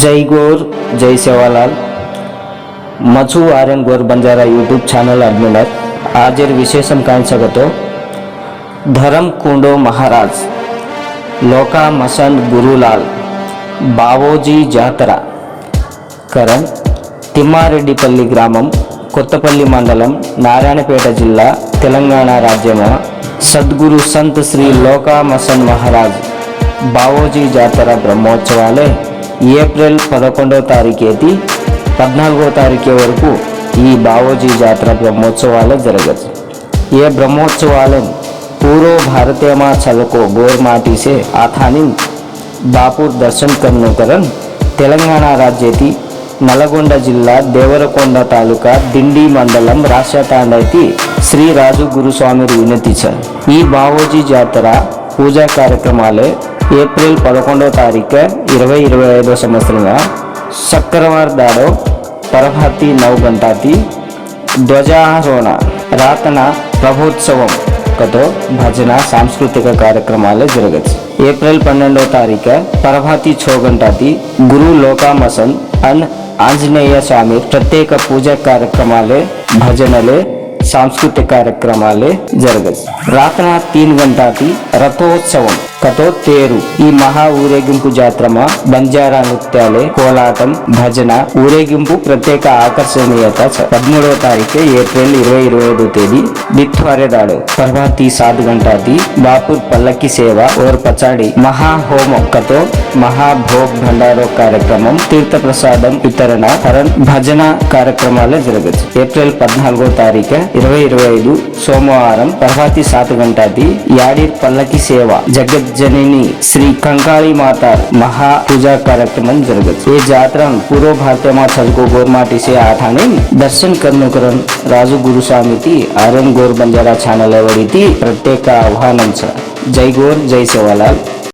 జై గోర్ జై Sevalal. Madhu Aryan Gor Banjara YouTube channel అడ్మినర్. హాజర్ విశేషం కాంచగతో ధరం కుండో మహారాజ్. లోకా మసన్ గురులాల్. బావోజీ జాతర. కరణ్ తిమ్మారెడ్డిపల్లి గ్రామం కొత్తపల్లి మండలం నారాయణపేట జిల్లా తెలంగాణ రాజ్యము. సద్గురు సంత్ శ్రీ లోకా మసన్ మహారాజ్. బావోజీ జాతర బ్రహ్మోత్సవాలే. ఏప్రిల్ పదకొండవ తారీఖేది పద్నాలుగో తారీఖు వరకు ఈ బావోజీ జాతర బ్రహ్మోత్సవాలే జరగదు ये ब्रह्मोत्सवालन पूर्व भारतीय माँ छलको गोर माटी से आथानिन బాపూర్ దర్శన్ కన్నుకరన్ తెలంగాణ రాజ్యతి నల్గొండ జిల్లా దేవరకొండ తాలూకా దిండి మండలం రాష్ట్రతాండైతి శ్రీ రాజు గురుస్వామి వినతిచ ఈ బావోజీ జాతర పూజా కార్యక్రమాలే ఏప్రిల్ పదకొండవ తారీఖు ఇరవై ఇరవై ఐదో సంవత్సరంగా శుక్రవారం దాడో పరభాతి నౌ గంటాతి ధ్వజారోహణ రాతన ప్రభోత్సవం కతో భజన సాంస్కృతిక కార్యక్రమాలు జరగచ్చు ఏప్రిల్ పన్నెండవ తారీఖు పరభాతి ఛో గంటాతి గురు లోకామసన్ అండ్ ఆంజనేయ స్వామి ప్రత్యేక పూజా కార్యక్రమాలే భజనలే సాంస్కృతిక కార్యక్రమాలే జరగచ్చు రాతన తీన్ గంటాతి రథోత్సవం కతో తేరు. ఈ మహా ఊరేగింపు జాత్రమ? బంజారా నృత్యాలే కోలాటం భజన ఊరేగింపు ప్రత్యేక ఆకర్షణీయత పదమూడవ తారీఖు ఏప్రిల్ ఇరవై ఇరవై ఐదో తేదీ బిత్వారెదాడు పర్వాతి సాధు గంటాది బాపూర్ పల్లకి సేవ ఓర్ పచాడి. మహా హోమం కతో మహాభోగ్ భండారో కార్యక్రమం తీర్థ ప్రసాదం వితరణ కరణ్ భజన కార్యక్రమాలు జరగచ్చు. ఏప్రిల్ పద్నాలుగో తారీఖు ఇరవై ఇరవై ఐదు సోమవారం పర్వాతి సాతు గంటాది యాడి పల్లకి సేవ जननी श्री कंकाली माता महा पूजा कार्यक्रम जरगत ये जात्रा पूर्व भारतीय मछलको गोर्माटी से आठाने दर्शन कर्णकरण राजु गुरु स्वामी आर्यन गोर बंजारा छानल प्रत्येक आह्वान जय गोर जय सेवालाल